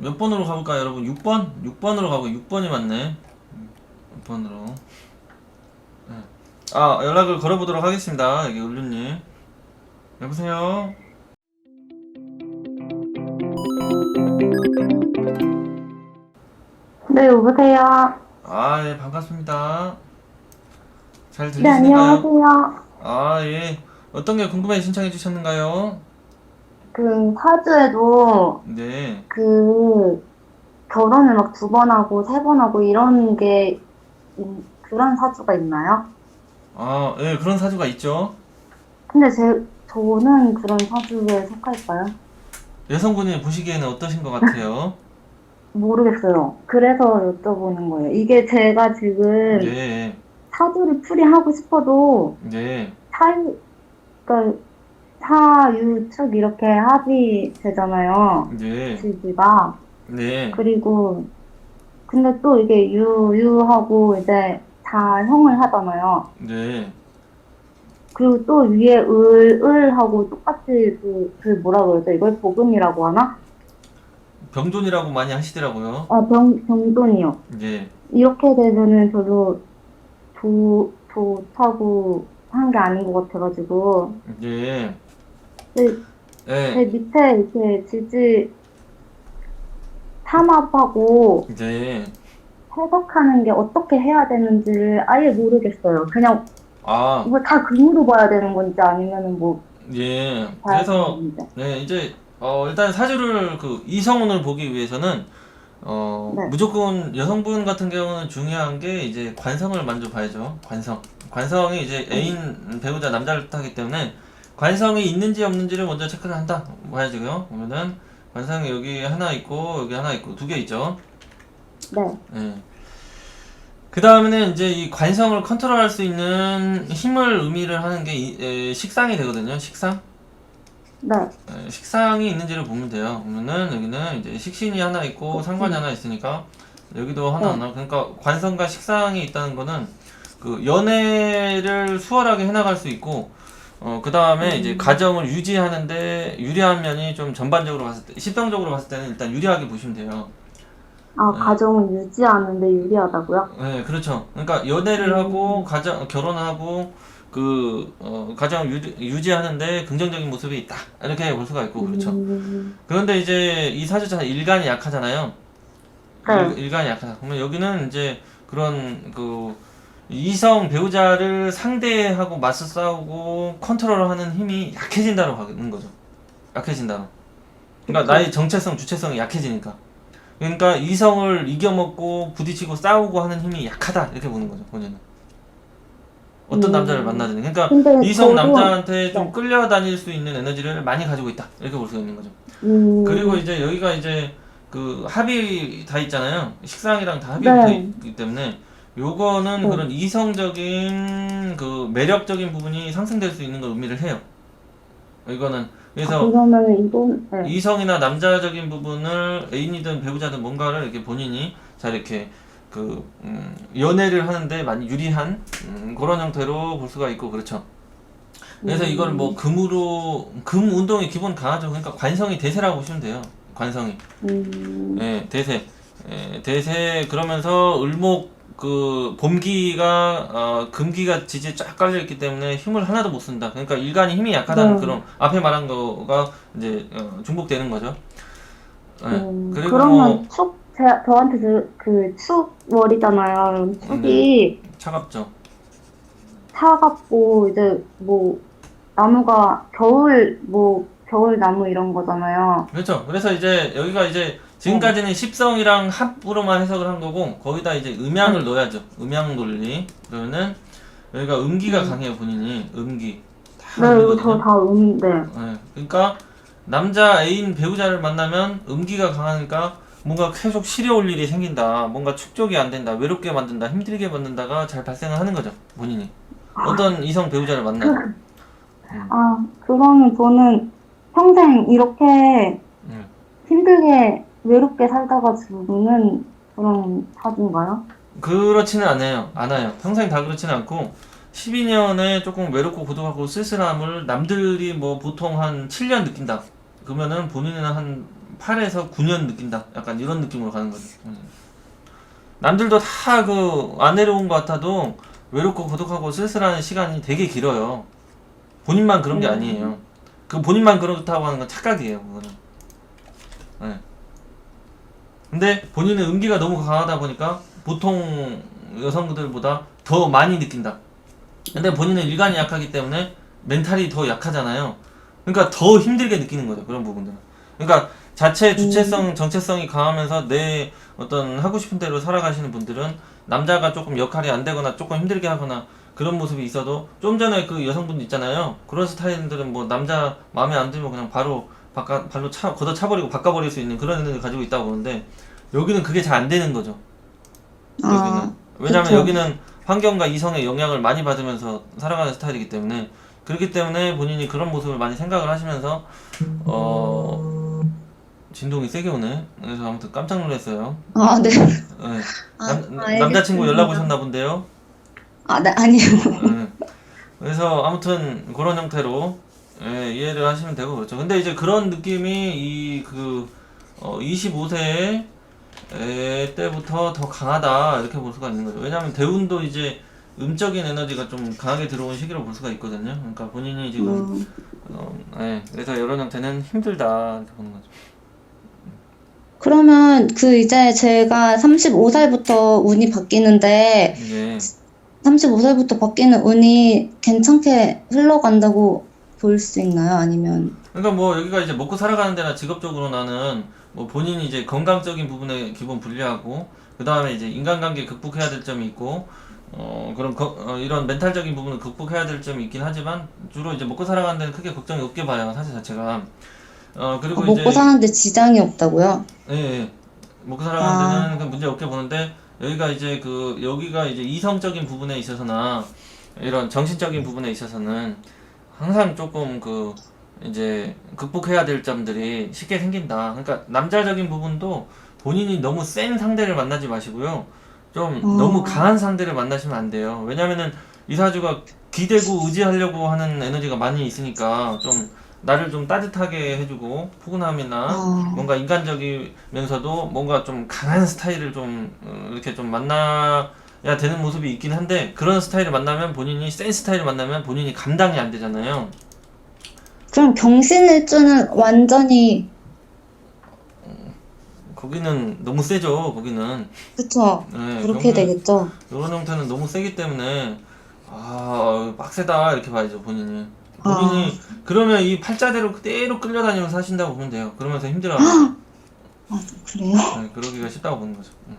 몇 번으로 가볼까요, 여러분? 6번? 6번으로 가고 6번이 맞네. 6번으로. 아, 연락을 걸어보도록 하겠습니다. 여기 울루님. 여보세요? 네, 여보세요. 아, 예, 반갑습니다. 잘 네, 들리시나요? 안녕하세요. 아, 예. 어떤 게 궁금해 신청해 주셨는가요? 그, 사주에도 네. 그, 결혼을 막 두 번 하고 세 번 하고 이런 게, 음, 그런 사주가 있나요? 아, 예, 그런 사주가 있죠. 근데 제, 저는 그런 사주에 속할까요? 여성분이 보시기에는 어떠신 것 같아요? 모르겠어요. 그래서 여쭤보는 거예요. 이게 제가 지금 네, 사주를 풀이하고 싶어도 네, 사유, 그러니까 사유축 이렇게 합의되잖아요. 네, 지지가. 네, 그리고 근데 또 이게 유, 유하고 이제 자형을 하잖아요. 네. 그리고 또 위에 을, 을하고 똑같이 그, 그 뭐라 그러죠? 이걸 복음이라고 하나? 병존이라고 많이 하시더라고요. 아, 병, 병돈이요. 네, 이렇게 되면은 별로 좋, 좋다고 한 게 아닌 것 같아가지고. 네, 근데 네, 제 밑에 이렇게 지지 삼합하고 네. 해석하는 게 어떻게 해야 되는지를 아예 모르겠어요. 그냥 아, 이거 다 금으로 봐야 되는 건지 아니면은 뭐 예. 봐야 그래서 되는 건지. 네, 이제 어, 일단 사주를 그 이성운을 보기 위해서는 어, 네. 무조건 여성분 같은 경우는 중요한 게 이제 관성을 먼저 봐야죠. 관성. 관성이 이제 애인 배우자 남자를 뜻하기 때문에 관성이 있는지 없는지를 먼저 체크를 한다. 봐야지요. 보면은 관성이 여기 하나 있고 여기 하나 있고 두 개 있죠. 네. 예. 그 다음에는 이제 이 관성을 컨트롤할 수 있는 힘을 의미를 하는 게 이- 에, 식상이 되거든요. 식상. 네. 에, 식상이 있는지를 보면 돼요. 보면은 여기는 이제 식신이 하나 있고 상관이 하나 있으니까 여기도 하나 네. 하나. 그러니까 관성과 식상이 있다는 거는 그 연애를 수월하게 해나갈 수 있고 어, 그 다음에 이제 가정을 유지하는데 유리한 면이 좀 전반적으로 봤을 때, 십성적으로 봤을 때는 일단 유리하게 보시면 돼요. 아, 네. 가정을 유지하는데 유리하다고요? 네, 그렇죠. 그러니까 연애를 하고 가정 결혼하고 그 어, 가정 유지, 유지하는데 긍정적인 모습이 있다 이렇게 볼 수가 있고 그렇죠. 음, 그런데 이제 이 사주자는 일간이 약하잖아요. 네. 일, 간이 약하다. 그러면 여기는 이제 그런 그 이성 배우자를 상대하고 맞서 싸우고 컨트롤하는 힘이 약해진다고 하는 거죠. 약해진다로. 그러니까. 나의 정체성, 주체성이 약해지니까. 그러니까 이성을 이겨먹고 부딪히고 싸우고 하는 힘이 약하다 이렇게 보는 거죠 본인은. 어떤 음. 남자를 만나든 그러니까 이성 남자한테 좀 네. 끌려다닐 수 있는 에너지를 많이 가지고 있다 이렇게 볼 수가 있는 거죠. 음, 그리고 이제 여기가 이제 그 합이 다 있잖아요. 식상이랑 다 합이 네. 돼 있기 때문에 요거는 네. 그런 이성적인 그 매력적인 부분이 상승될 수 있는 걸 의미를 해요. 이거는 아, 그래서 그러면 이건 네. 이성이나 남자적인 부분을 애인이든 배우자든 뭔가를 이렇게 본인이 잘 이렇게 그 음, 연애를 하는데 많이 유리한 음, 그런 형태로 볼 수가 있고 그렇죠. 그래서 음. 이걸 뭐 금으로 금 운동이 기본 강하죠. 그러니까 관성이 대세라고 보시면 돼요. 관성이. 음, 예, 대세. 예, 대세 그러면서 을목 그 봄기가 어, 금기가 지지에 쫙 깔려 있기 때문에 힘을 하나도 못 쓴다. 그러니까 일간이 힘이 약하다는 네. 그런 앞에 말한 거가 이제 어, 중복되는 거죠. 예, 음, 그리고 그러면 뭐 축, 제, 저한테 그, 그 축월이잖아요. 축이 차갑죠. 차갑고 이제 뭐 나무가 겨울 뭐 겨울 나무 이런 거잖아요. 그렇죠. 그래서 이제 여기가 이제 지금까지는 십성이랑 합으로만 해석을 한 거고 거기다 이제 음양을 넣어야죠. 음양 논리. 그러면은 여기가 음기가 강해요 본인이 음기. 다 네, 음이거든요. 저다 음, 네. 네, 그러니까 남자 애인 배우자를 만나면 음기가 강하니까 뭔가 계속 시려올 일이 생긴다. 뭔가 축적이 안 된다. 외롭게 만든다. 힘들게 만든다가 잘 발생을 하는 거죠. 본인이. 어떤 이성 배우자를 만나도. 아, 그러면 저는 평생 이렇게 음. 힘들게 외롭게 살다가 죽는 그런 사주인가요? 그렇지는 않아요. 않아요. 평생 다 그렇지는 않고 12년에 조금 외롭고 고독하고 쓸쓸함을 남들이 뭐 보통 한 7년 느낀다. 그러면은 본인은 한 8에서 9년 느낀다. 약간 이런 느낌으로 가는 거죠. 음. 남들도 다 그 안 내려온 것 같아도 외롭고 고독하고 쓸쓸한 시간이 되게 길어요. 본인만 그런 게 음. 아니에요. 그 본인만 그렇다고 하는 건 착각이에요. 그거는. 네. 근데 본인의 음기가 너무 강하다 보니까 보통 여성들보다 더 많이 느낀다. 근데 본인은 일관이 약하기 때문에 멘탈이 더 약하잖아요. 그러니까 더 힘들게 느끼는 거죠. 그런 부분들은. 그러니까 자체 주체성, 정체성이 강하면서 내 어떤 하고 싶은 대로 살아가시는 분들은 남자가 조금 역할이 안 되거나 조금 힘들게 하거나 그런 모습이 있어도 좀 전에 그 여성분 있잖아요. 그런 스타일들은 뭐 남자 마음에 안 들면 그냥 바로 바깥 발로 차 걷어 차버리고 바꿔버릴 수 있는 그런 애들을 가지고 있다고 보는데 여기는 그게 잘 안 되는 거죠. 여기는 아, 왜냐면 그쵸. 여기는 환경과 이성의 영향을 많이 받으면서 살아가는 스타일이기 때문에 그렇기 때문에 본인이 그런 모습을 많이 생각을 하시면서 어 진동이 세게 오네. 그래서 아무튼 깜짝 놀랐어요. 아, 네. 네. 아, 남. 남자친구 연락 오셨나 본데요. 아, 네, 아니요. 네. 그래서 아무튼 그런 형태로 예, 이해를 하시면 되고 그렇죠. 근데 이제 그런 느낌이 이 그 어, 25세 때부터 더 강하다 이렇게 볼 수가 있는 거죠. 왜냐하면 대운도 이제 음적인 에너지가 좀 강하게 들어온 시기로 볼 수가 있거든요. 그러니까 본인이 지금 음, 어, 예, 그래서 이런 형태는 힘들다 이렇게 보는 거죠. 그러면 그 이제 제가 35살부터 운이 바뀌는데, 이게 35살부터 바뀌는 운이 괜찮게 흘러간다고 볼 수 있나요? 아니면, 그러니까 뭐 여기가 이제 먹고 살아가는 데나 직업적으로 나는 뭐 본인이 이제 건강적인 부분에 기본 분리하고 그 다음에 이제 인간관계 극복해야 될 점이 있고 어 그런 거- 어, 이런 멘탈적인 부분을 극복해야 될 점이 있긴 하지만 주로 이제 먹고 살아가는 데는 크게 걱정이 없게 봐요 사실 자체가 어 그리고 아, 먹고 이제 사는데 지장이 없다고요? 예, 예. 먹고 살아가는 아. 데는 그 문제 없게 보는데 여기가 이제 그 여기가 이제 이성적인 부분에 있어서나 이런 정신적인 부분에 있어서는 항상 조금 그 이제 극복해야 될 점들이 쉽게 생긴다. 그러니까 남자적인 부분도 본인이 너무 센 상대를 만나지 마시고요. 좀 어. 너무 강한 상대를 만나시면 안 돼요. 왜냐면은 이 사주가 기대고 의지하려고 하는 에너지가 많이 있으니까 좀 나를 좀 따뜻하게 해주고 포근함이나 아. 뭔가 인간적이면서도 뭔가 좀 강한 스타일을 좀 어, 이렇게 좀 만나야 되는 모습이 있긴 한데 그런 스타일을 만나면 본인이 센 스타일을 만나면 본인이 감당이 안 되잖아요. 그럼 경신일주는 완전히, 거기는 너무 세죠. 거기는 그쵸? 네, 그렇게 되겠죠? 이런 형태는 너무 세기 때문에 아 빡세다 이렇게 봐야죠 본인이. 본인이 그러면 이 팔자대로 그대로 끌려다니면서 하신다고 보면 돼요. 그러면서 힘들어. 아, 그래요? 네, 그러기가 쉽다고 보는 거죠. 음.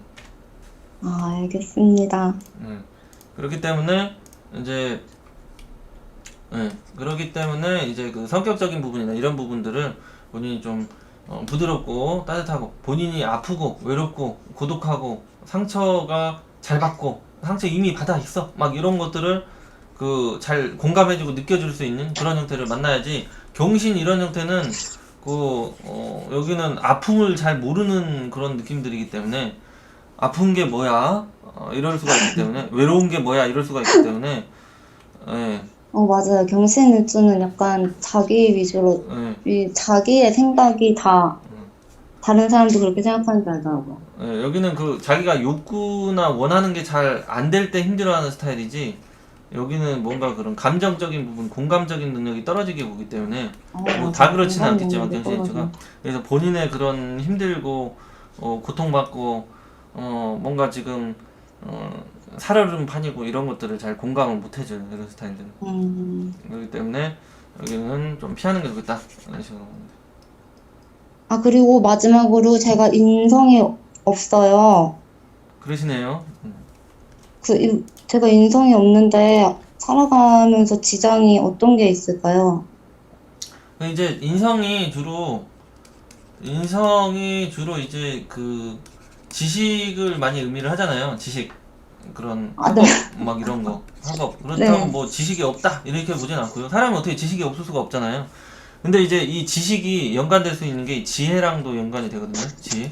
아, 알겠습니다. 네. 그렇기 때문에 이제 네. 그렇기 때문에 이제 그 성격적인 부분이나 이런 부분들을 본인이 좀 어, 부드럽고 따뜻하고 본인이 아프고 외롭고 고독하고 상처가 잘 받고 상처 이미 받아 있어 막 이런 것들을 그 잘 공감해주고 느껴줄 수 있는 그런 형태를 만나야지 경신 이런 형태는 그 어, 여기는 아픔을 잘 모르는 그런 느낌들이기 때문에 아픈 게 뭐야? 어, 이럴 수가 있기 때문에 외로운 게 뭐야? 이럴 수가 있기 때문에 예, 어, 맞아요. 경신 일주는 약간 자기 위주로, 예, 이 자기의 생각이 다, 다른 사람도 그렇게 생각하는 줄 알더라고요. 예, 여기는 그 자기가 욕구나 원하는 게 잘 안 될 때 힘들어하는 스타일이지 여기는 뭔가 그런 감정적인 부분 공감적인 능력이 떨어지게 보기 때문에 어, 뭐 맞아요. 다 그렇지는 않겠지만 경신일주가. 그래서 본인의 그런 힘들고 어, 고통받고 어, 뭔가 지금 어, 살얼음 판이고 이런 것들을 잘 공감을 못 해줘요 이런 스타일들은 음, 그렇기 때문에 여기는 좀 피하는 게 좋겠다 이런 식으로. 아, 그리고 마지막으로 제가 인성이 없어요. 그러시네요 음. 그, 이- 제가 인성이 없는데 살아가면서 지장이 어떤 게 있을까요? 근데 이제 인성이 주로 인성이 주로 이제 그 지식을 많이 의미를 하잖아요. 지식 그런 아, 네. 학업 막 이런 거 학업 그렇다고 네. 뭐 지식이 없다 이렇게 보진 않고요. 사람은 어떻게 지식이 없을 수가 없잖아요. 근데 이제 이 지식이 연관될 수 있는 게 지혜랑도 연관이 되거든요. 지혜,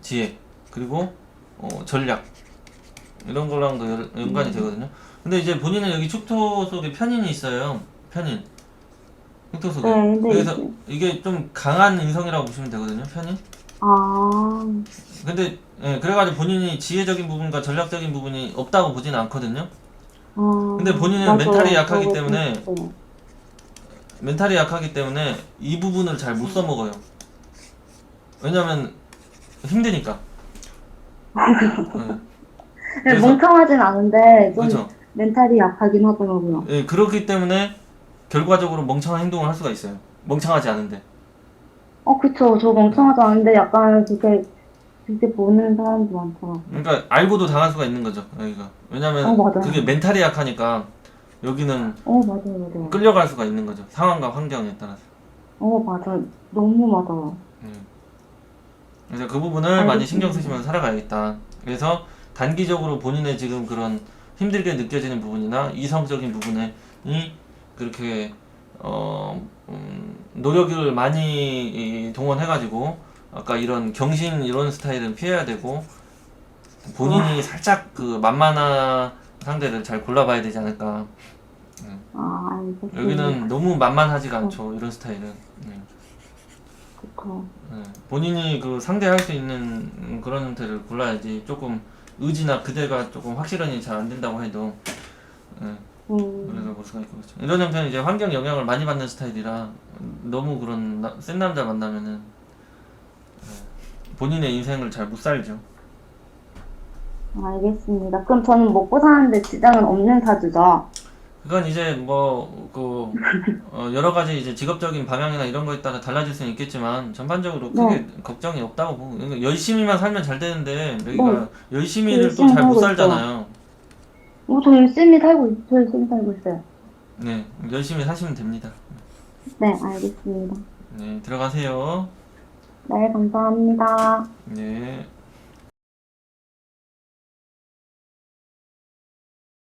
지혜 그리고 어, 전략 이런 거랑도 연- 연관이 되거든요. 근데 이제 본인은 여기 축토 속에 편인이 있어요. 편인. 흑토 속에. 네, 근데 그래서 이제- 이게 좀 강한 인성이라고 보시면 되거든요, 편이. 아, 근데 예, 그래가지고 본인이 지혜적인 부분과 전략적인 부분이 없다고 보지는 않거든요. 아. 근데 본인은 맞아요. 멘탈이 약하기 저거 때문에 좀- 멘탈이 약하기 때문에 이 부분을 잘 못 써먹어요. 왜냐면 힘드니까. 예, 네, 그래서- 멍청하진 않은데 좀 그렇죠. 멘탈이 약하긴 하더라고요. 예, 그렇기 때문에 결과적으로 멍청한 행동을 할 수가 있어요. 멍청하지 않은데. 어, 그쵸. 저 멍청하지 않은데 약간 그렇게 그렇게 보는 사람도 많더라고요. 그러니까 알고도 당할 수가 있는 거죠. 여기가. 왜냐면 어, 맞아요. 그게 멘탈이 약하니까 여기는 어, 맞아요, 맞아요. 끌려갈 수가 있는 거죠. 상황과 환경에 따라서. 어, 맞아요. 너무 맞아요. 예. 그래서 그 부분을 많이 알겠습니다. 신경 쓰시면서 살아가야겠다. 그래서 단기적으로 본인의 지금 그런 힘들게 느껴지는 부분이나 이성적인 부분에 이 그렇게 어 음, 노력을 많이 이, 동원해가지고 아까 이런 경신 이런 스타일은 피해야 되고 본인이 살짝 그 만만한 상대를 잘 골라봐야 되지 않을까. 아, 알겠습니다. 여기는 너무 만만하지가 않죠 이런 스타일은. 예. 그쵸. 네, 본인이 그 상대할 수 있는 음, 그런 형태를 골라야지 조금 의지나 그대가 조금 확실히 잘안 된다고 해도 네, 음, 그래서 볼 수가 있고 그렇죠. 이런 형태는 이제 환경 영향을 많이 받는 스타일이라 너무 그런 나- 센 남자 만나면은 네, 본인의 인생을 잘 못 살죠. 알겠습니다. 그럼 저는 먹고 사는데 지장은 없는 사주죠? 그건 이제 뭐그 어, 여러 가지 이제 직업적인 방향이나 이런 거에 따라 달라질 수는 있겠지만 전반적으로 크게 네. 걱정이 없다고 보고 그러니까 열심히만 살면 잘 되는데 여기가 네. 열심히를 또 열심히 잘못 살고 살잖아요. 어, 저 열심히 살고 있어요. 저 열심히 살고 있어요. 네, 열심히 사시면 됩니다. 네, 알겠습니다. 네, 들어가세요. 네, 감사합니다. 네.